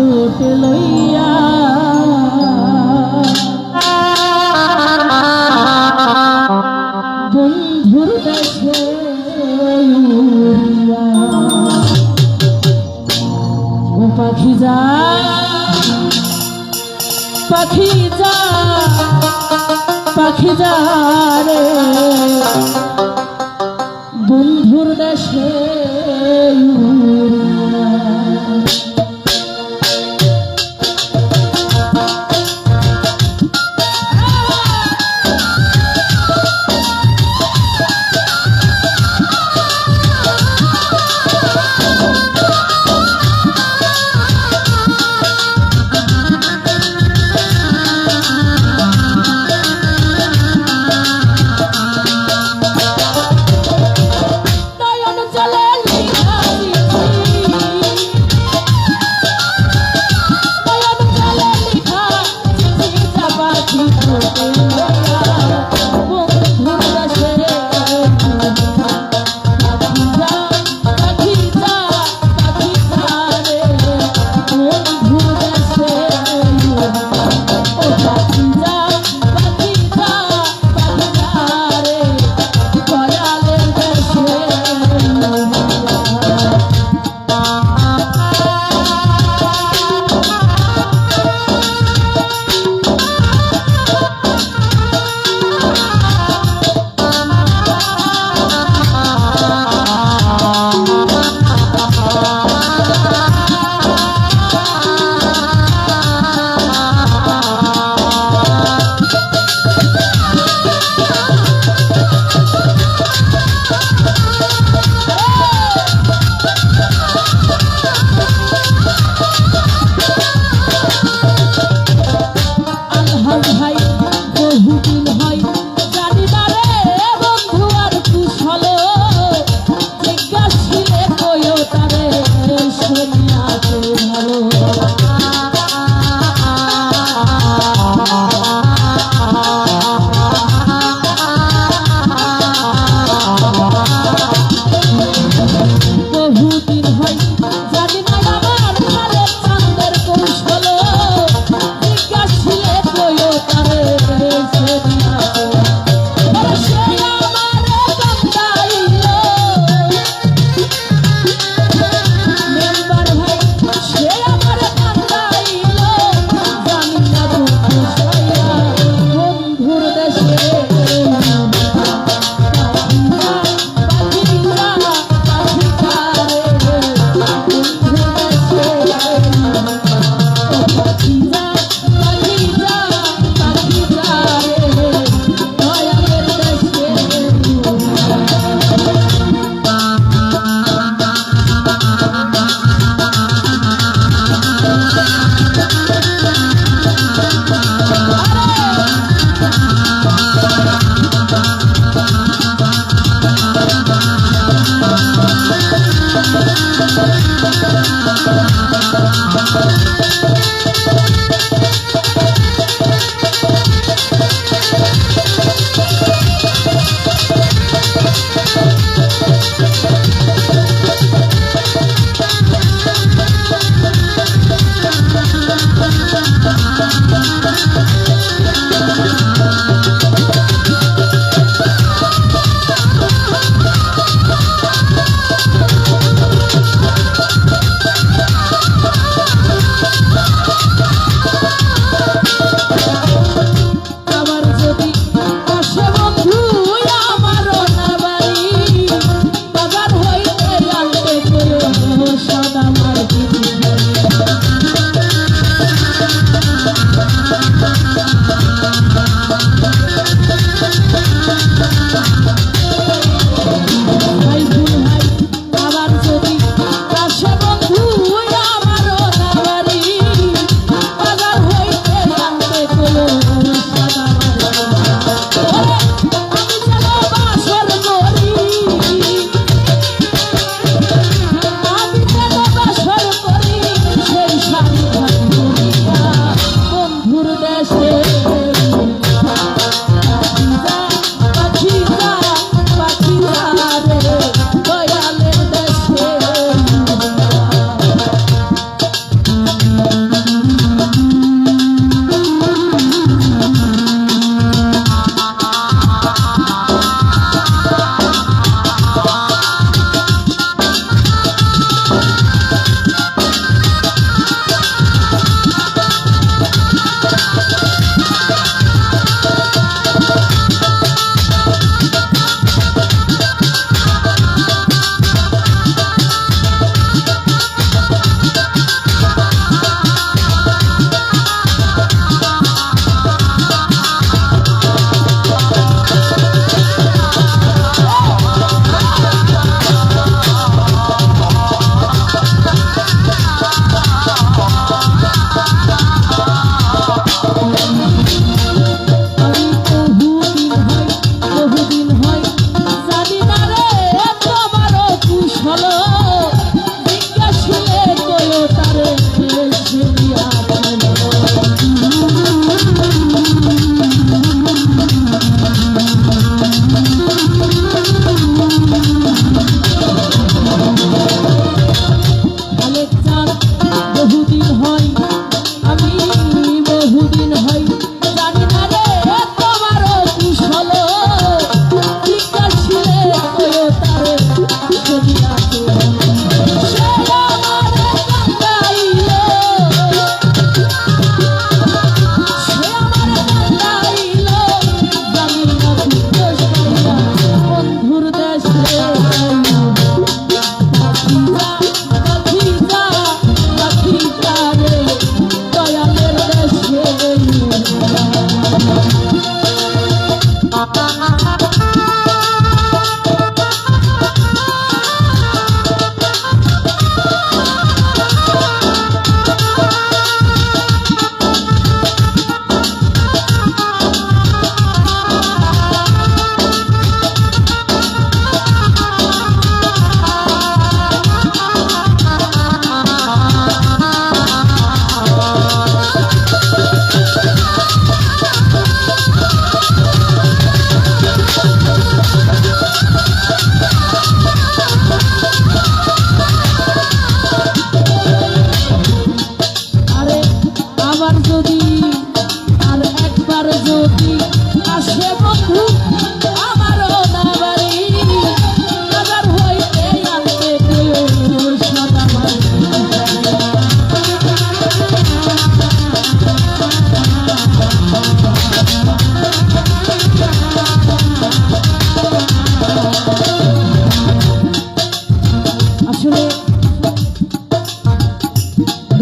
বুকে লইয়া। বন্ধুর দেশে ও পাখি যা পাখি যা পাখি যা রে।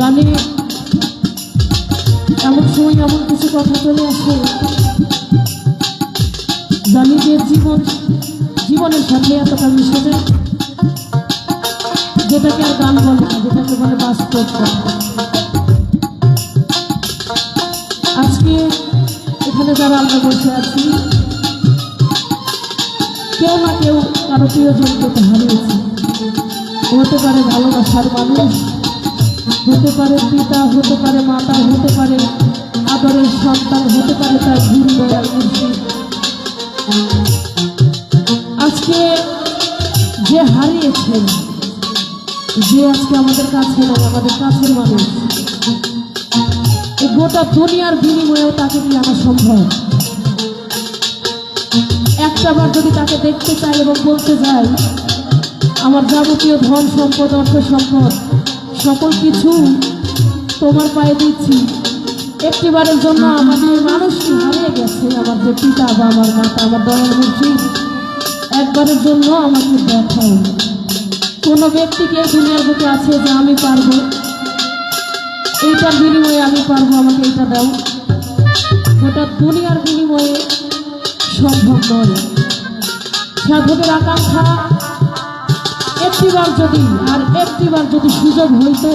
গানে এমন সময় এমন কিছু কথা চলে আসে। জানি যে জীবন, জীবনের সাথে এতটা মিশে যেটাকে আর গান বলে না, যেটাকে বলে বাস্তব আজকে এখানে যারা আমরা বসে আছি, কেউ না কেউ কারও প্রিয়জনকে হারিয়েছে। হতে পারে ভালোবাসার মানুষ হতে পারে পিতা, হতে পারে মাতা, হতে পারে আদরের সন্তান, হতে পারে তার গুরু আজকে যে হারিয়েছেন, যে আজকে আমাদের কাছে নয়, আমাদের কাছের মানুষ গোটা দুনিয়ার বিনিময়েও তাকে কি আনা সম্ভব। একটাবার যদি তাকে দেখতে চাই এবং বলতে যাই, আমার যাবতীয় ধন সম্পদ, অর্থ সম্পদ সকল কিছু তোমার পায়ে দিচ্ছি। একটিবারের জন্য আমার যে মানুষটি হারিয়ে গেছে। আমার যে পিতা বা আমার মাতা, আমার দয়াল মূর্তি একবারের জন্য আমাকে দেখাও কোনো ব্যক্তিকে দুনিয়ার বুকে আছে যে আমি পারব? এইটার বিনিময়ে আমি পারব, আমাকে এটা দাও। গোটা দুনিয়ার বিনিময়ে সম্ভব নয়। সাধকের আকাঙ্ক্ষা একটিবার যদি আর একটিবার যদি সুযোগ হইতো,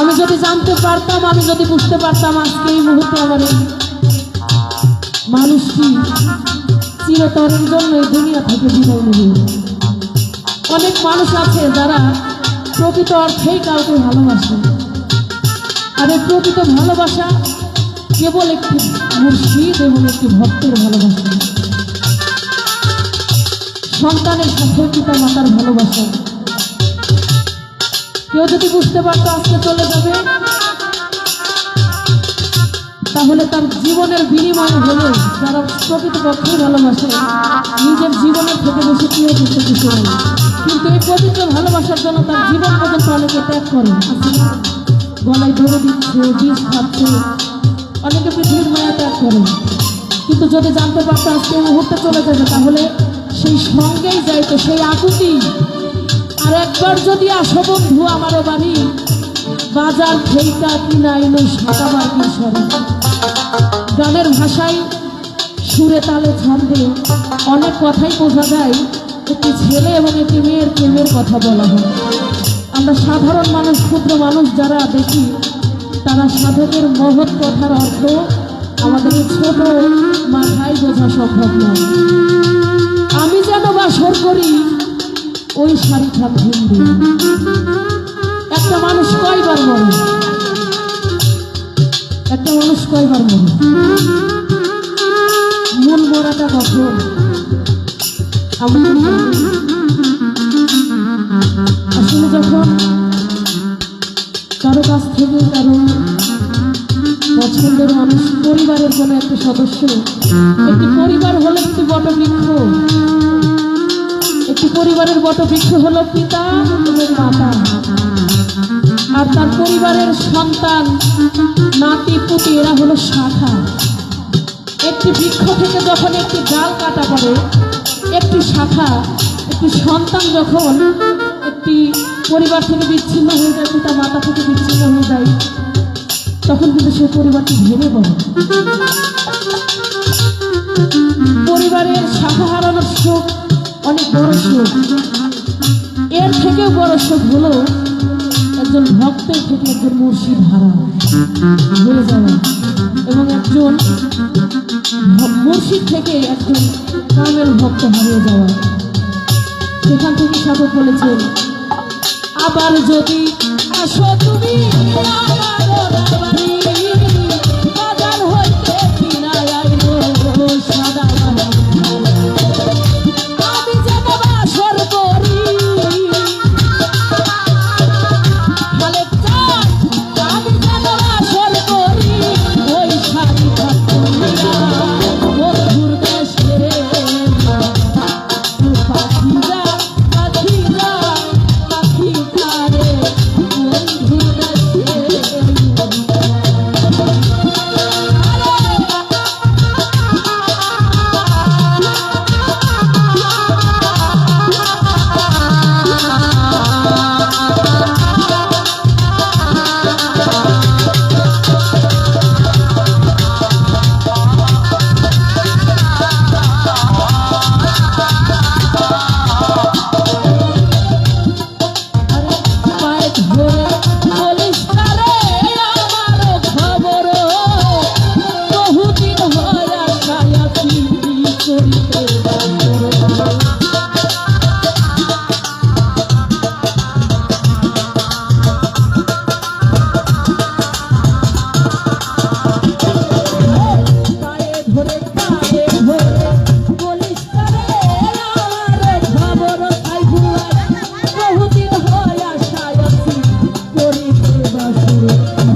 আমি যদি জানতে পারতাম, আমি যদি বুঝতে পারতাম আজকে এই মুহূর্তে আমার মানুষটি চিরতরের জন্য এই দুনিয়া থেকে বিদায় নেবে। অনেক মানুষ আছে যারা প্রকৃত অর্থেই কাউকে ভালোবাসে। আর এই প্রকৃত ভালোবাসা কেবল একটি মুর্শিদ এবং একটি ভক্তের ভালোবাসা। সন্তানের সাথে পিতা মাতার ভালোবাসা। কেউ যদি বুঝতে পারতো আজকে চলে যাবে, তাহলে তার জীবনের বিনিময় হলো যারা প্রকৃতপক্ষে ভালোবাসে। নিজের জীবনের থেকে বেশি প্রিয় কিছু কিছু কিন্তু এই পবিত্র ভালোবাসার জন্য তার জীবন পর্যন্ত অনেকে ত্যাগ করে। গলায় ধরে দিচ্ছে, বিষ খাচ্ছে। অনেকে পৃথিবীর মায়া ত্যাগ করে। কিন্তু যদি জানতে পারতো আজকে মুহূর্তে চলে যাবে, তাহলে সেই সঙ্গেই যাইতো সেই আকুতি। আর একবার যদি আসো বন্ধু আমারও বাড়ি, বাজার থেইকা কিনা এলো সাদা মার্কিন সরে। গানের ভাষায় সুরে তালে ছন্দে অনেক কথাই বোঝা যায়, একটি ছেলে এবং একটি মেয়ের প্রেমের কথা বলা হয়। আমরা সাধারণ মানুষ, ক্ষুদ্র মানুষ যারা দেখি, তারা সাধকের মহৎ কথার অর্থ আমাদের ছোট মাথায় বোঝা সম্ভব নয়। ওই শাড়ি হিন্দু একটা মানুষ কয়বার মরে? একটা মানুষ কয়বার মরে? মন মরাটা কখন আসলে যখন কারও কাছ থেকে কারও পছন্দের মানুষ পরিবারের কোনো একটা সদস্য, একটি পরিবার হলো একটি বটবৃক্ষ একটি পরিবারের বটবৃক্ষ হলো পিতা মাতা। আর তার পরিবারের সন্তান, নাতি, পুতি, এরা হলো শাখা একটি বৃক্ষ থেকে যখন একটি ডাল কাটা পড়ে, একটি শাখা একটি সন্তান যখন একটি পরিবার থেকে বিচ্ছিন্ন হয়ে যায়, পিতা মাতা থেকে বিচ্ছিন্ন হয়ে যায়, তখন কিন্তু সেই পরিবারটি ভেঙে পড়ে। পরিবারের শাখা হারানোর শোক অনেক বড় শোক এর থেকেও বড় শোক হলো একজন ভক্তের থেকে একজন মুর্শিদ হারা। এবং একজন মুর্শিদ থেকে একজন কামেল ভক্ত হারিয়ে যাওয়া। সেখান থেকে সাধক বলেছেন আবার যদি আসো তুমি azul.